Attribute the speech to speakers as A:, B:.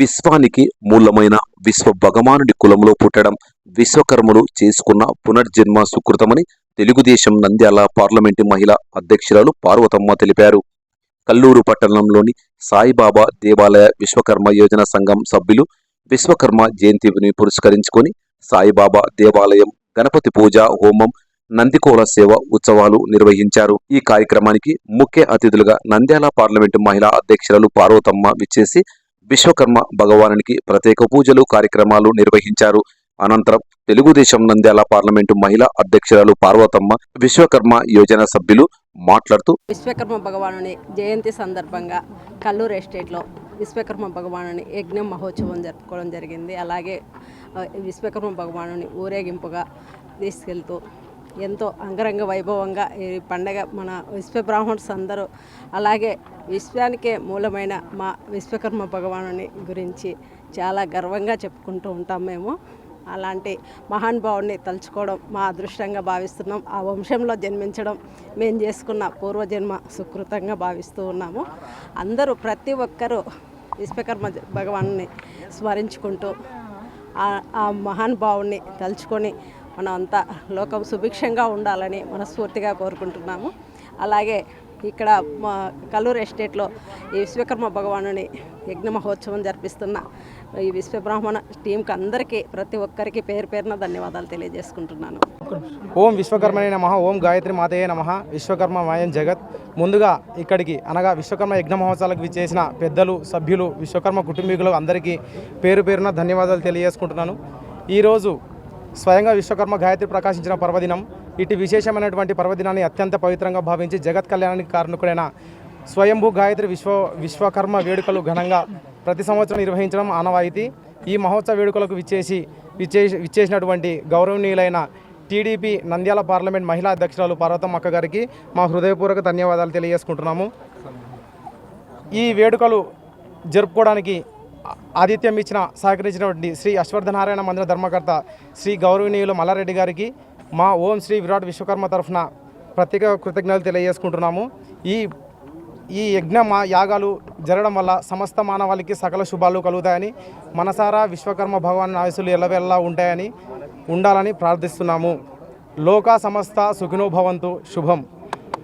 A: విశ్వానికి మూలమైన విశ్వ భగవానుడి కులంలో పుట్టడం విశ్వకర్మలు చేసుకున్న పునర్జన్మ సుకృతమని తెలుగుదేశం నంద్యాల పార్లమెంటు మహిళా అధ్యక్షురాలు పార్వతమ్మ తెలిపారు. కల్లూరు పట్టణంలోని సాయిబాబా దేవాలయ విశ్వకర్మ యోజన సంఘం సభ్యులు విశ్వకర్మ జయంతిని పురస్కరించుకొని సాయిబాబా దేవాలయం గణపతి పూజ హోమం నందికోల సేవ ఉత్సవాలు నిర్వహించారు. ఈ కార్యక్రమానికి ముఖ్య అతిథులుగా నంద్యాల పార్లమెంటు మహిళా అధ్యక్షురాలు పార్వతమ్మ విచ్చేసి విశ్వకర్మ భగవానునికి ప్రత్యేక పూజలు కార్యక్రమాలు నిర్వహించారు. అనంతరం తెలుగుదేశం నంద్యాల పార్లమెంటు మహిళా అధ్యక్షురాలు పార్వతమ్మ విశ్వకర్మ యోజన సభ్యులు మాట్లాడుతూ
B: విశ్వకర్మ భగవానుని జయంతి సందర్భంగా కల్లూరు ఎస్టేట్లో విశ్వకర్మ భగవానుని యజ్ఞ మహోత్సవం జరుపుకోవడం జరిగింది. అలాగే విశ్వకర్మ భగవానుని ఊరేగింపుగా తీసుకెళ్తూ ఎంతో అంగరంగ వైభవంగా ఈ పండగ మన విశ్వ బ్రాహ్మణ్స్ అందరూ అలాగే విశ్వానికే మూలమైన మా విశ్వకర్మ భగవానుని గురించి చాలా గర్వంగా చెప్పుకుంటూ ఉంటాం మేము. అలాంటి మహానుభావుడిని తలుచుకోవడం మా అదృష్టంగా భావిస్తున్నాం. ఆ వంశంలో జన్మించడం మేము చేసుకున్న పూర్వజన్మ సుకృతంగా భావిస్తూ ఉన్నాము. అందరూ ప్రతి ఒక్కరూ విశ్వకర్మ జ- భగవాన్ని స్మరించుకుంటూ ఆ- ఆ మహానుభావుడిని తలుచుకొని మనం అంతా లోకం సుభిక్షంగా ఉండాలని మనస్ఫూర్తిగా కోరుకుంటున్నాము. అలాగే ఇక్కడ మా కల్లూరు ఎస్టేట్లో ఈ విశ్వకర్మ భగవానుని యజ్ఞ మహోత్సవం జరిపిస్తున్న ఈ విశ్వబ్రాహ్మణ టీంకి అందరికీ ప్రతి ఒక్కరికి పేరు పేరున ధన్యవాదాలు తెలియజేసుకుంటున్నాను.
C: ఓం విశ్వకర్మనే నమ ఓం గాయత్రి మాతయే నమ విశ్వకర్మ మాయం జగత్. ముందుగా ఇక్కడికి అనగా విశ్వకర్మ యజ్ఞ మహోత్సవాలకు విచ్చేసిన పెద్దలు సభ్యులు విశ్వకర్మ కుటుంబీకులు అందరికీ పేరు పేరున ధన్యవాదాలు తెలియజేసుకుంటున్నాను. ఈరోజు స్వయంగా విశ్వకర్మ గాయత్రి ప్రకాశించిన పర్వదినం. ఇటు విశేషమైనటువంటి పర్వదినాన్ని అత్యంత పవిత్రంగా భావించి జగత్ కళ్యాణానికి కారణకుడైన స్వయంభూ గాయత్రి విశ్వ విశ్వకర్మ వేడుకలు ఘనంగా ప్రతి సంవత్సరం నిర్వహించడం ఆనవాయితీ. ఈ మహోత్సవ వేడుకలకు విచ్చేసి విచ్చేసి విచ్చేసినటువంటి గౌరవనీయులైన టీడీపీ నంద్యాల పార్లమెంట్ మహిళా అధ్యక్షురాలు పార్వతమ్మ అక్క గారికి మా హృదయపూర్వక ధన్యవాదాలు తెలియజేసుకుంటున్నాము. ఈ వేడుకలు జరుపుకోవడానికి ఆతిథ్యం ఇచ్చిన సహకరించినటువంటి శ్రీ అశ్వర్థనారాయణ మందిర ధర్మకర్త శ్రీ గౌరవనీయులు మల్లారెడ్డి గారికి మా ఓం శ్రీ విరాట్ విశ్వకర్మ తరఫున ప్రత్యేక కృతజ్ఞతలు తెలియజేసుకుంటున్నాము. ఈ ఈ యజ్ఞ మా యాగాలు జరగడం వల్ల సమస్త మానవాళికి సకల శుభాలు కలుగుతాయని మనసారా విశ్వకర్మ భగవాన్ ఆయుసులు ఎల్లవెల్లా ఉంటాయని ఉండాలని ప్రార్థిస్తున్నాము. లోక సమస్త సుఖినోభవంతు శుభం.